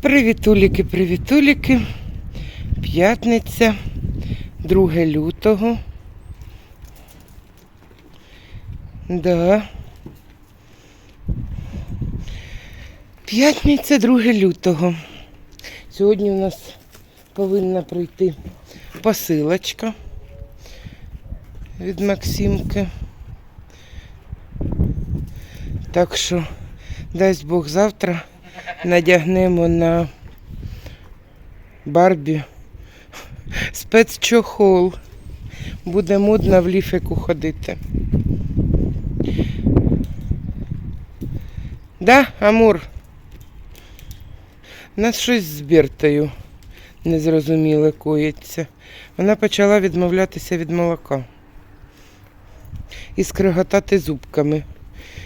Привітуліки, привітуліки. П'ятниця, 2 лютого. Да. П'ятниця, 2 лютого. Сьогодні у нас повинна прийти посилочка від Максимки. Так що, дасть Бог завтра надягнемо на Барбі спецчохол. Буде модно в ліфику ходити. Да, Амур? Нас щось з Бертою незрозуміле коїться. Вона почала відмовлятися від молока. І скриготати зубками.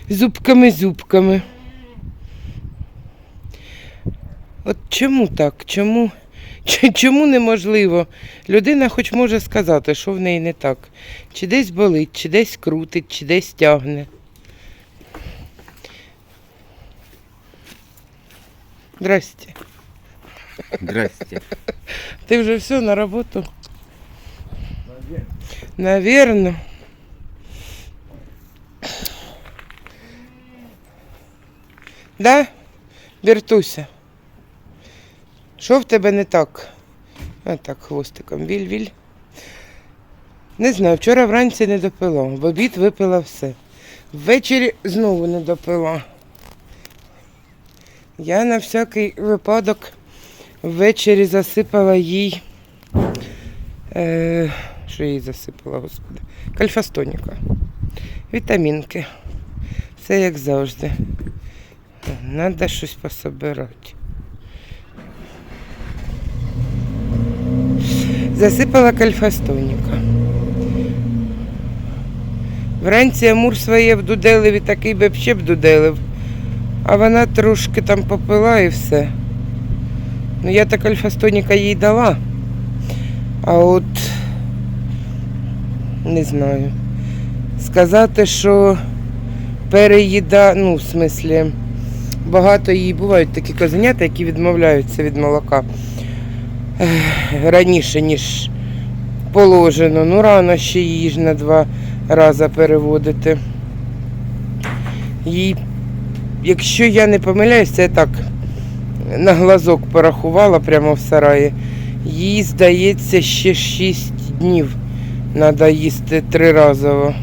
Зубками-зубками. От чому так? Чому, чому неможливо? Людина хоч може сказати, що в неї не так. Чи десь болить, чи десь крутить, чи десь тягне. Здрасте. Здрасте. Ти вже все на роботу? Наверно. Да? Вертуся. Що в тебе не так? А так, хвостиком. Віль-віль. Не знаю, вчора вранці не допила, в обід випила все. Ввечері знову не допила. Я на всякий випадок ввечері засипала їй. Е, що їй засипала, господи? Кальфастоніка. Вітамінки. Все як завжди. Треба щось пособирати. Засипала кальфастоніка. Вранці Амур своє вдуделив і такий би б ще б дуделив. А вона трошки там попила і все. Ну, я так альфастоніка їй дала. А от не знаю. Сказати, що переїда, ну, в смислі, багато їй бувають такі козенята, які відмовляються від молока раніше, ніж положено. Ну, рано ще її ж на два рази переводити. Їй, якщо я не помиляюсь, це я так на глазок порахувала прямо в сараї. Їй, здається, ще 6 днів треба їсти триразово.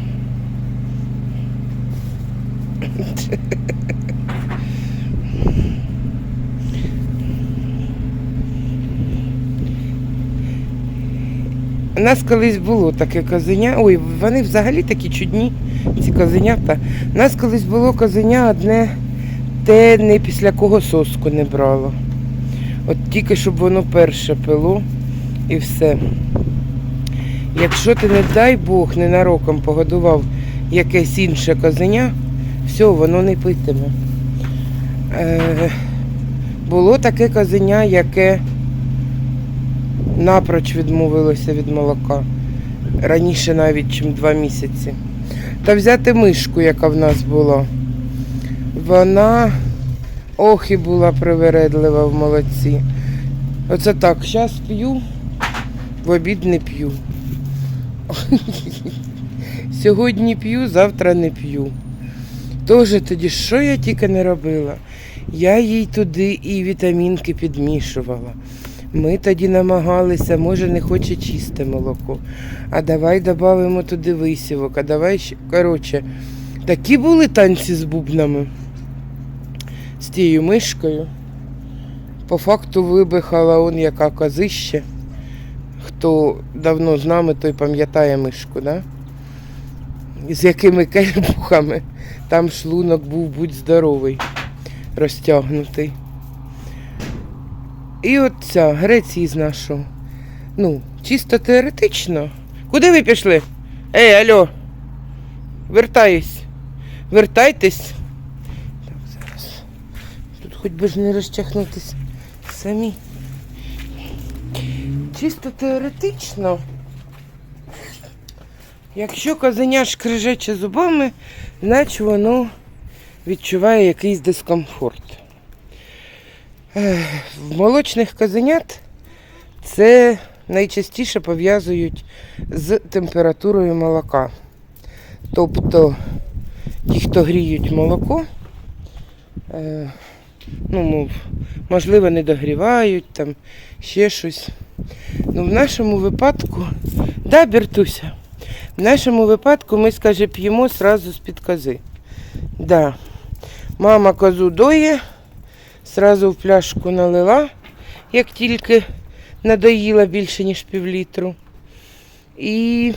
У нас колись було таке козеня. Ой, вони взагалі такі чудні, ці козенята. У нас колись було козеня одне, те не після кого соску не брало. От тільки щоб воно перше пило і все. Якщо ти, не дай Бог, ненароком погодував якесь інше козеня, все, воно не питиме. Е, було таке козеня, яке напроч відмовилося від молока. Раніше навіть, ніж два місяці. Та взяти мишку, яка в нас була. Вона ох і була привередлива в молоці. Оце так, зараз п'ю, в обід не п'ю. Сьогодні п'ю, завтра не п'ю. Тоже тоді, що я тільки не робила? Я їй туди і вітамінки підмішувала. Ми тоді намагалися, може не хоче чисте молоко. А давай додамо туди висівок, а давай ще. Коротше, такі були танці з бубнами, з тією мишкою. По факту вибихала он яка козище. Хто давно з нами, той пам'ятає мишку, да? з якими кельбухами. Там шлунок був будь здоровий, розтягнутий. І от ця Греції знайшов. Ну, чисто теоретично. Куди ви пішли? Ей, алло, вертаюсь. Вертайтесь. Хоч би ж не розчахнутись самі. чисто теоретично, якщо козеня шкрижече зубами, значить воно відчуває якийсь дискомфорт. В молочних козенят це найчастіше пов'язують з температурою молока. Тобто ті, хто гріють молоко, е, ну, мов, можливо, не догрівають, там ще щось. Ну, в нашому випадку, да, Бертуся, в нашому випадку ми, скаже, п'ємо сразу з-під кози. Да. Мама козу доє, сразу в пляшку налила, як тільки надоїла більше, ніж півлітру. І,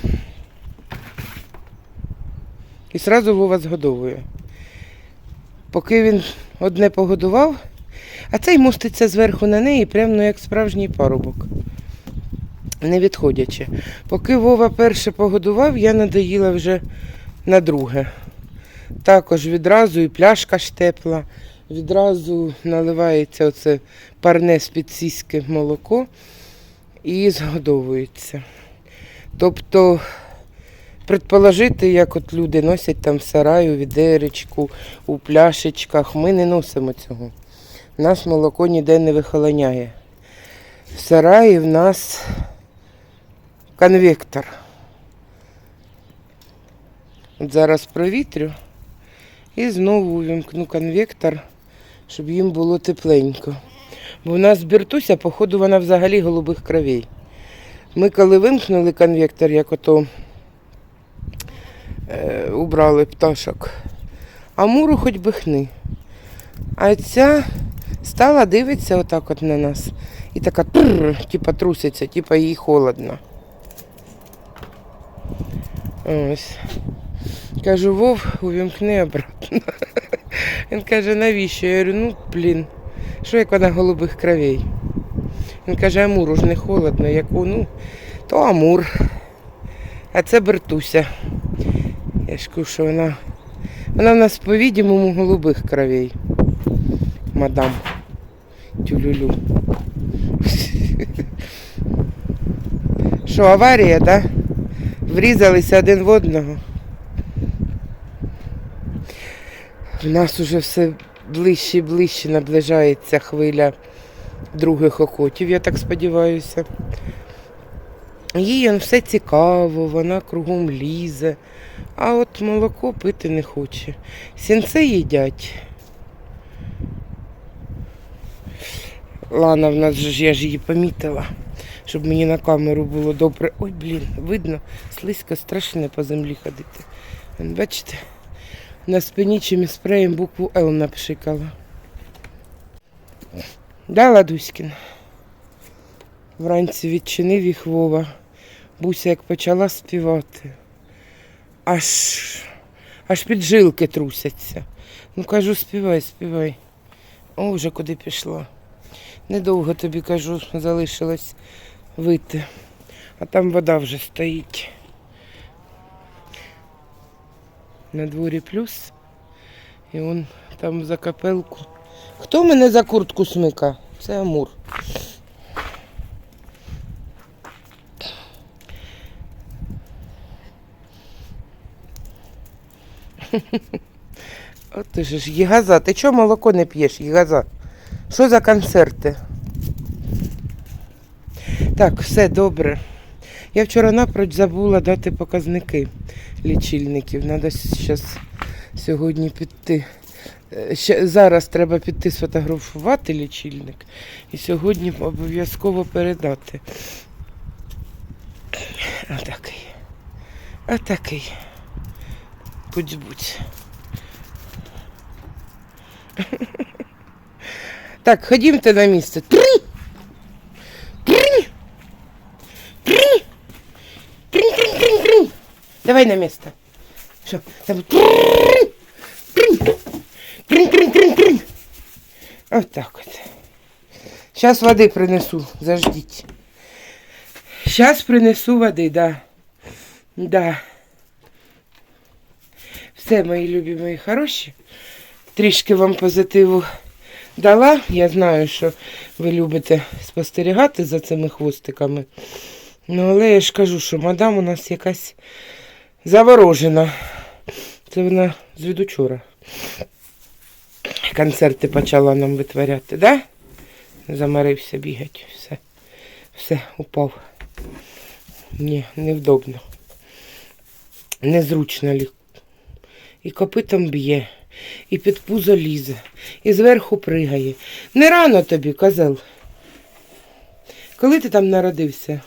і сразу Вова згодовує. Поки він одне погодував, а цей моститься зверху на неї, прямо як справжній парубок. Не відходячи. Поки Вова перше погодував, я надоїла вже на друге. Також відразу і пляшка ж тепла, відразу наливається оце парне з-під сіськи молоко і згодовується. Тобто, предположити, як от люди носять там в сараю, відеречку, у пляшечках, ми не носимо цього. У нас молоко ніде не вихолоняє. В сараї в нас конвектор. От зараз провітрю і знову увімкну конвектор, щоб їм було тепленько. Бо в нас Бертуся, походу, вона взагалі голубих кровей. Ми коли вимкнули конвектор, як ото е, убрали пташок, а муру хоч би хни. А ця стала дивиться отак от на нас. І така тррр, типа труситься, типа їй холодно. Ось. Кажу, Вов, увімкни обратно. Він каже, навіщо? Я говорю, ну блін, що як вона голубих кровей? Він каже, Амуру ж не холодно, яку, ну, то Амур. А це Бертуся. Я ж кажу, що вона. Вона в нас, по-відімому, голубих кровей. Мадам. Тюлюлю. Що, аварія? Да? Врізалися один в одного. В нас уже все ближче і ближче наближається хвиля других окотів, я так сподіваюся. Їй все цікаво, вона кругом лізе, а от молоко пити не хоче. Сінце їдять. Лана в нас же ж я ж її помітила, щоб мені на камеру було добре. Ой, блін, видно, слизько страшне по землі ходити. Бачите? На спині чим спреєм букву Л напшикала. Да, Ладуськін? Вранці відчинив їх Вова. Буся як почала співати. Аж, аж піджилки трусяться. Ну кажу, співай, співай. О, вже куди пішла. Недовго тобі кажу, залишилось вийти. А там вода вже стоїть. На дворі плюс. І он там за капелку. Хто мене за куртку смика? Це Амур. От ти ж Єгаза, ти чого молоко не п'єш, Єгаза? Що за концерти? Так, все добре. Я вчора напроч забула дати показники лічильників. Треба сьогодні піти. Ще, зараз треба піти сфотографувати лічильник і сьогодні обов'язково передати. Отакий. Отакий. Будь-будь. Так, ходімте на місце. Три! Три! Три! Три, три, три, три! Давай на место. Все, там. Три! Три! Три, три, три, три! Вот так вот. Сейчас воды принесу, заждите. Сейчас принесу води, да. Да. Все, мої любі, мої хороші. Трішки вам позитиву дала. Я знаю, що ви любите спостерігати за цими хвостиками. Ну, але я ж кажу, що мадам у нас якась заворожена. Це вона звідучора. Концерти почала нам витворяти, да? Замарився бігати. Все. Все, упав. Ні, невдобно. Незручно лі. І копитом б'є, і під пузо лізе, і зверху пригає. Не рано тобі, козел. Коли ти там народився?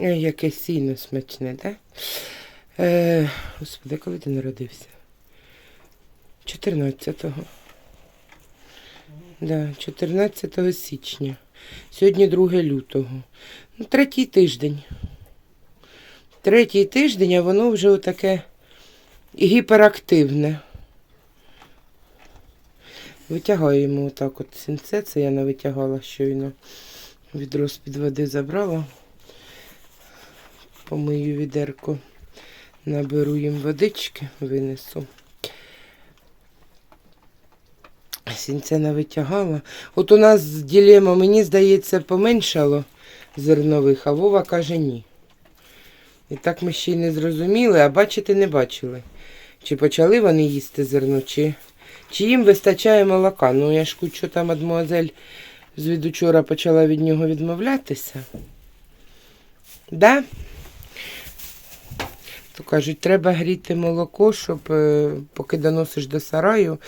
Ой, яке сіно смачне. Да? Е, господи, коли ти народився? 14-го. Да, 14 січня. Сьогодні 2 лютого. Ну, третій тиждень. Третій тиждень, а воно вже отаке гіперактивне. Витягаємо отак от сінце, це я не витягала щойно. Відро з-під води забрала. Помию відерко, наберу їм водички, винесу. Сінце не витягала. От у нас ділема, мені здається, поменшало зернових, а Вова каже ні. І так ми ще й не зрозуміли, а бачити не бачили. Чи почали вони їсти зерно, чи, чи їм вистачає молока. Ну, я ж кучу там мадмуазель звідучора почала від нього відмовлятися. Да? То кажуть, треба гріти молоко, щоб е, поки доносиш до сараю,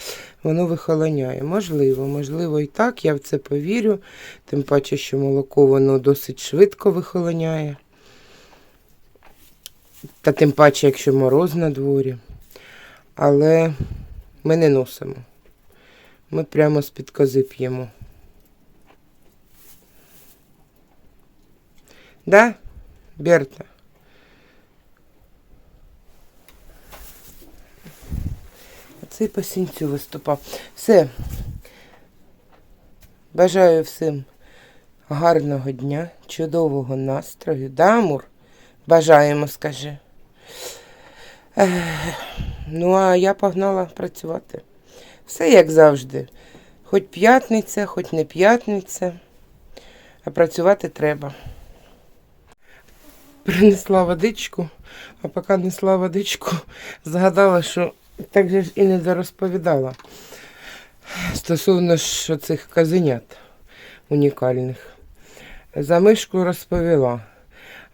воно вихолоняє. Можливо, можливо, і так, я в це повірю. Тим паче, що молоко воно досить швидко вихолоняє. Та тим паче, якщо мороз на дворі. Але ми не носимо. Ми прямо з-під кози п'ємо. Да, Берта? Цей по сінцю виступав. Все. Бажаю всім гарного дня, чудового настрою. Да, Амур? Бажаємо, скажи. Ну, а я погнала працювати. Все як завжди. Хоч п'ятниця, хоч не п'ятниця, а працювати треба. Принесла водичку, а поки несла водичку, згадала, що так же ж і не розповідала. Стосовно ж цих казенят унікальних. За мишку розповіла.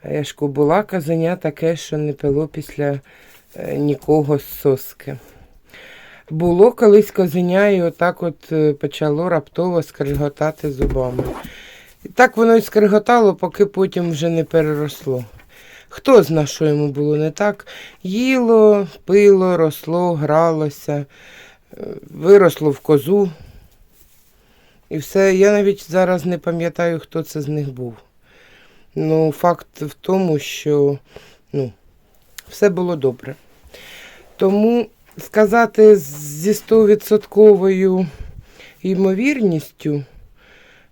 Я ж була казеня таке, що не пило після нікого з соски. Було колись козеня, і отак от е, почало раптово скриготати зубами. І так воно і скриготало, поки потім вже не переросло. Хто зна, що йому було не так? Їло, пило, росло, гралося, е, виросло в козу. І все. Я навіть зараз не пам'ятаю, хто це з них був. Ну, факт в тому, що ну, все було добре. Тому сказати зі 100% ймовірністю,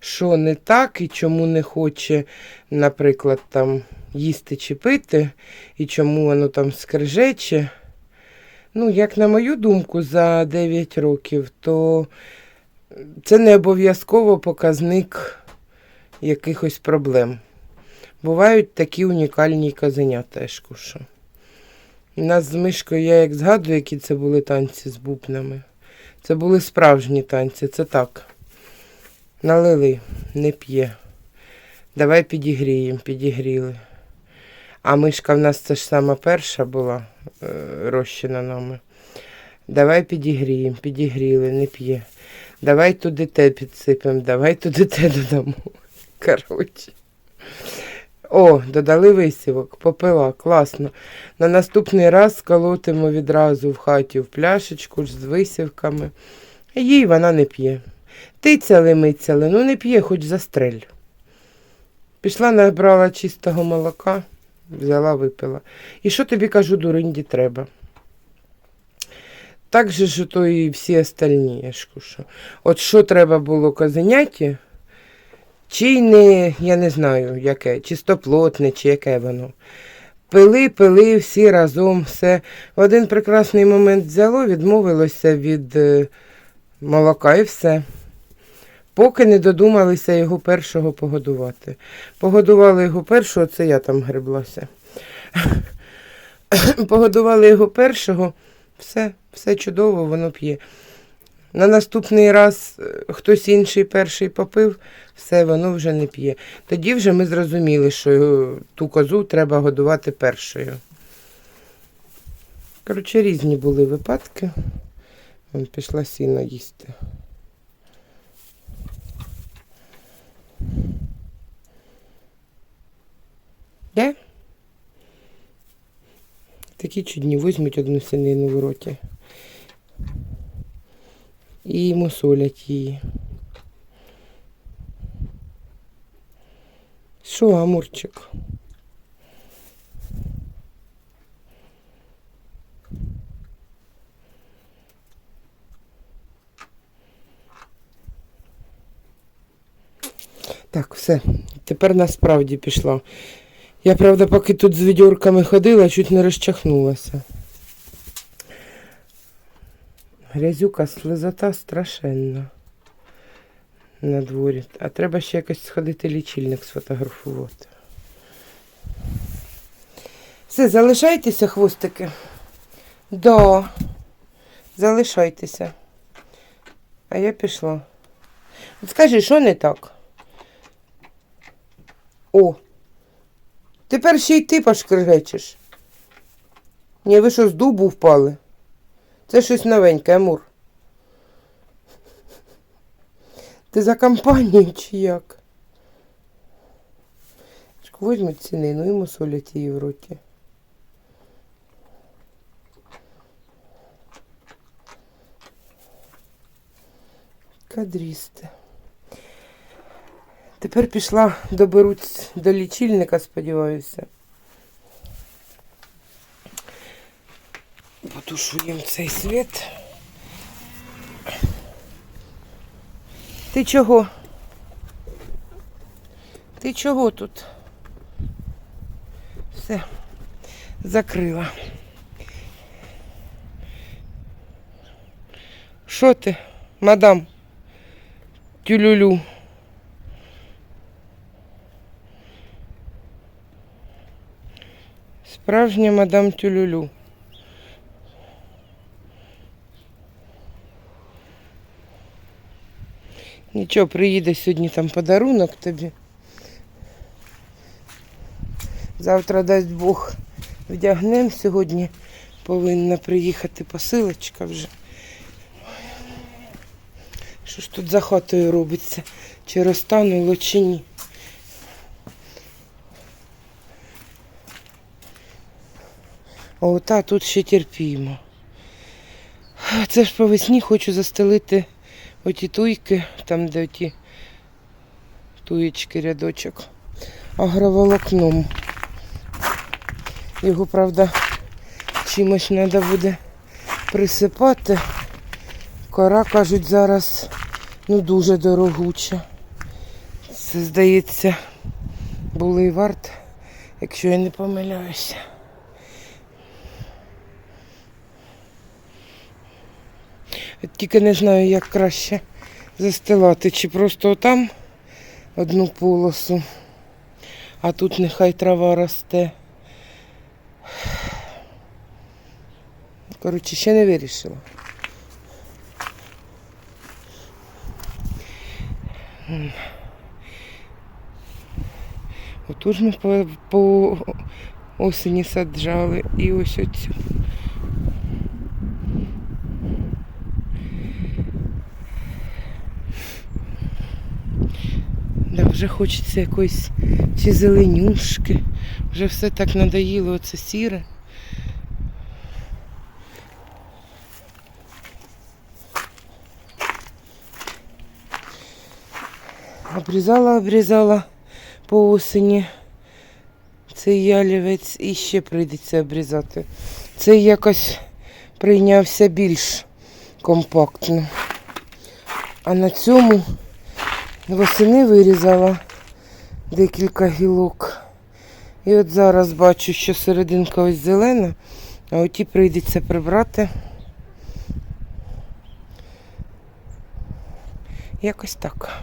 що не так і чому не хоче, наприклад, там їсти чи пити, і чому воно там скрижече. Ну, як на мою думку, за 9 років, то це не обов'язково показник якихось проблем. Бувають такі унікальні казеня теж кушу. У нас з мишкою, я як згадую, які це були танці з бубнами. Це були справжні танці, це так. Налили, не п'є. Давай підігріємо, підігріли. А мишка в нас це ж сама перша була е, розчина нами. Давай підігріємо, підігріли, не п'є. Давай туди те підсипемо, давай туди те додамо. Коротше. О, додали висівок, попила, класно. На наступний раз сколотимо відразу в хаті в пляшечку з висівками. Їй вона не п'є. Тицяли, мицяли, ну не п'є, хоч застрель. Пішла, набрала чистого молока, взяла, випила. І що тобі кажу, дуринді треба? Так же ж то і всі остальні, я ж кушу. От що треба було козеняті, чи не, я не знаю, яке, чистоплотне, чи яке воно. Пили, пили всі разом, все. В один прекрасний момент взяло, відмовилося від е, молока і все. Поки не додумалися його першого погодувати. Погодували його першого, це я там греблася. Погодували його першого, все, все чудово, воно п'є. На наступний раз е, хтось інший перший попив, все, воно вже не п'є. Тоді вже ми зрозуміли, що е, ту козу треба годувати першою. Коротше, різні були випадки. Вон пішла сіно їсти. Де? Такі чудні візьмуть одну синину в роті. І мусолять її. Що, Амурчик? Так, все. Тепер насправді пішла. Я, правда, поки тут з відьорками ходила, чуть не розчахнулася. Грязюка слизота страшенна на дворі. А треба ще якось сходити лічильник сфотографувати. Все, залишайтеся, хвостики. Да. Залишайтеся. А я пішла. От скажи, що не так? О. Тепер ще й ти пошкригечеш. Ні, ви що з дубу впали? Це щось новеньке, Амур. Ти за компанію чи як? Возьмуть цінину і мусолять її в роті. Кадрісти. Тепер пішла, доберусь до лічильника, сподіваюся. Потушуємо цей світ. Ти чого? Ти чого тут? Все, закрила. Що ти, мадам? Тюлюлю. Справжня мадам Тюлюлю. Нічого, приїде сьогодні там подарунок тобі. Завтра дасть Бог вдягнем. Сьогодні повинна приїхати посилочка вже. Що ж тут за хатою робиться? Чи розтануло, чи ні? О, та тут ще терпімо. Це ж по весні хочу застелити оті туйки, там де оті туєчки рядочок, агроволокном. Його, правда, чимось треба буде присипати. Кора, кажуть, зараз ну дуже дорогуча. Це, здається, були варт, якщо я не помиляюся. Тільки не знаю, як краще застилати, чи просто там одну полосу, а тут нехай трава росте. Коротше, ще не вирішила. Отут ми по осені саджали і ось оцю. Да, вже хочеться якоїсь чи зеленюшки. Вже все так надоїло, оце сіре. Обрізала, обрізала по осені цей ялівець і ще прийдеться обрізати. Цей якось прийнявся більш компактно. А на цьому восени вирізала декілька гілок. І от зараз бачу, що серединка ось зелена, а оті прийдеться прибрати. Якось так.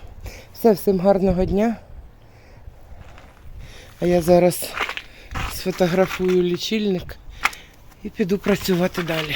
Все, всім гарного дня. А я зараз сфотографую лічильник і піду працювати далі.